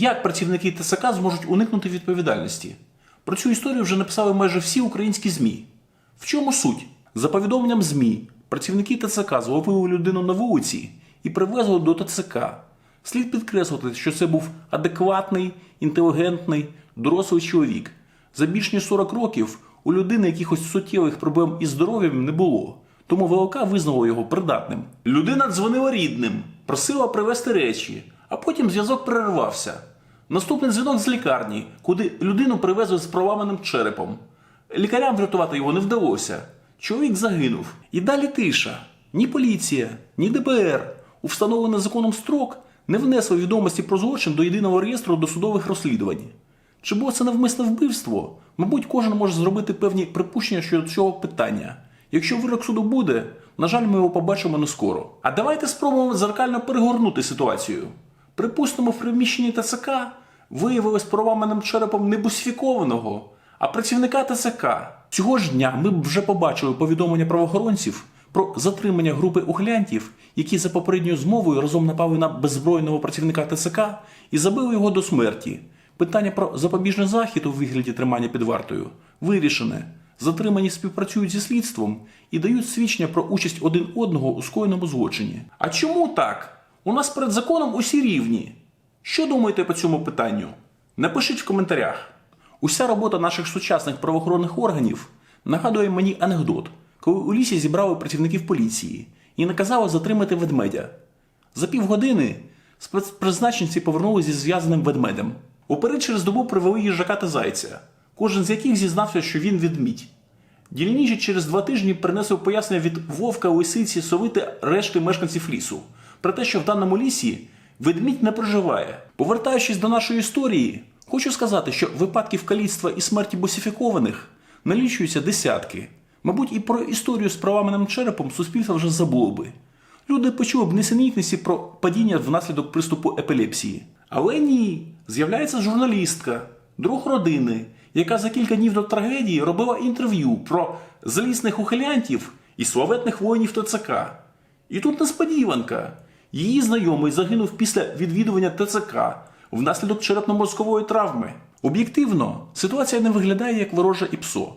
Як працівники ТСК зможуть уникнути відповідальності? Про цю історію вже написали майже всі українські ЗМІ. В чому суть? За повідомленням ЗМІ, працівники ТЦК зловили людину на вулиці і привезли до ТЦК. Слід підкреслити, що це був адекватний, інтелігентний, дорослий чоловік. За більш ніж 40 років у людини якихось суттєвих проблем із здоров'ям не було, тому ВЛК визнало його придатним. Людина дзвонила рідним, просила привезти речі, а потім зв'язок перервався. Наступний дзвінок з лікарні, куди людину привезли з проламаним черепом. Лікарям врятувати його не вдалося. Чоловік загинув. І далі тиша. Ні поліція, ні ДБР у встановлений законом строк не внесли відомості про злочин до єдиного реєстру досудових розслідувань. Чи було це навмисне вбивство? Мабуть, кожен може зробити певні припущення щодо цього питання. Якщо вирок суду буде, на жаль, ми його побачимо не скоро. А давайте спробуємо зеркально перегорнути ситуацію. Припустимо, в приміщенні ТЦК виявилось проламаним черепом не бусифікованого, а працівника ТЦК. Цього ж дня ми вже побачили повідомлення правоохоронців про затримання групи ухилянтів, які за попередньою змовою разом напали на беззбройного працівника ТЦК і забили його до смерті. Питання про запобіжний захід у вигляді тримання під вартою вирішене. Затримані співпрацюють зі слідством і дають свідчення про участь один одного у скоєному злочині. А чому так? У нас перед законом усі рівні. Що думаєте по цьому питанню? Напишіть в коментарях. Уся робота наших сучасних правоохоронних органів нагадує мені анекдот, коли у лісі зібрали працівників поліції і наказали затримати ведмедя. За півгодини спецпризначенці повернулися зі зв'язаним ведмедем. Уперед через добу привели їжака та зайця, кожен з яких зізнався, що він відмідь. Дільніші через два тижні принесли пояснення від вовка, лисиці, сови та решти мешканців лісу про те, що в даному лісі ведмідь не проживає. Повертаючись до нашої історії, хочу сказати, що випадків каліцтва і смерті босифікованих налічуються десятки. Мабуть, і про історію з проламаним черепом суспільство вже забуло би. Люди почули б несенітниці про падіння внаслідок приступу епілепсії. Але ні, з'являється журналістка, друг родини, яка за кілька днів до трагедії робила інтерв'ю про злісних ухилянтів і славетних воїнів ТЦК. І тут несподіванка. Її знайомий загинув після відвідування ТЦК внаслідок черепно-мозкової травми. Об'єктивно, ситуація не виглядає як ворожа ІПСО.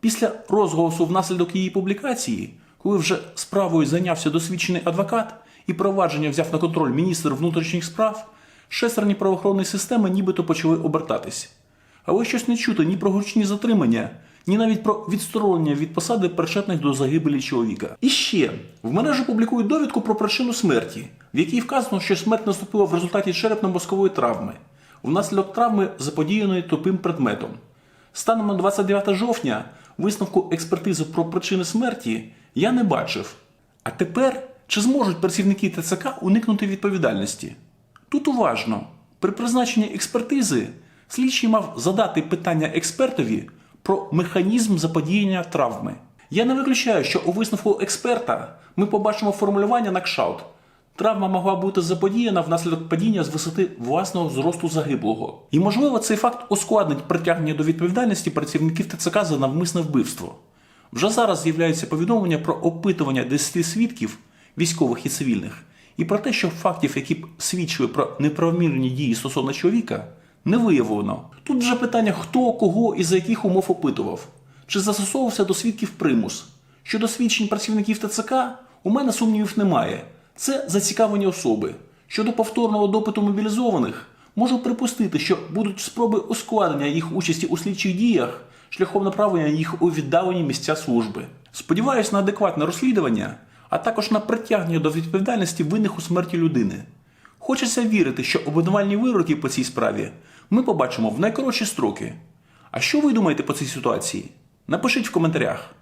Після розголосу внаслідок її публікації, коли вже справою зайнявся досвідчений адвокат і провадження взяв на контроль міністр внутрішніх справ, шестерні правоохоронної системи нібито почали обертатись. Але щось не чути ні про гучні затримання, ні навіть про відсторонення від посади причетних до загибелі чоловіка. І ще в мережу публікують довідку про причину смерті, в якій вказано, що смерть наступила в результаті черепно-мозкової травми, внаслідок травми, заподіяної тупим предметом. Станом на 29 жовтня висновку експертизи про причини смерті я не бачив. А тепер чи зможуть працівники ТЦК уникнути відповідальності? Тут уважно, при призначенні експертизи слідчий мав задати питання експертові про механізм заподіяння травми. Я не виключаю, що у висновку експерта ми побачимо формулювання на кшаут. Травма могла бути заподіяна внаслідок падіння з висоти власного зросту загиблого. І, можливо, цей факт ускладнить притягнення до відповідальності працівників ТЦК за навмисне вбивство. Вже зараз з'являються повідомлення про опитування 10 свідків, військових і цивільних, і про те, що фактів, які б свідчили про неправомірні дії стосовно чоловіка, не виявлено. Тут вже питання, хто, кого і за яких умов опитував, чи застосовувався до свідків примус. Щодо свідчень працівників ТЦК, у мене сумнівів немає. Це зацікавлені особи. Щодо повторного допиту мобілізованих, можу припустити, що будуть спроби ускладнення їх участі у слідчих діях шляхом направлення їх у віддалені місця служби. Сподіваюсь на адекватне розслідування, а також на притягнення до відповідальності винних у смерті людини. Хочеться вірити, що обвинувальні вироки по цій справі ми побачимо в найкоротші строки. А що ви думаєте по цій ситуації? Напишіть в коментарях.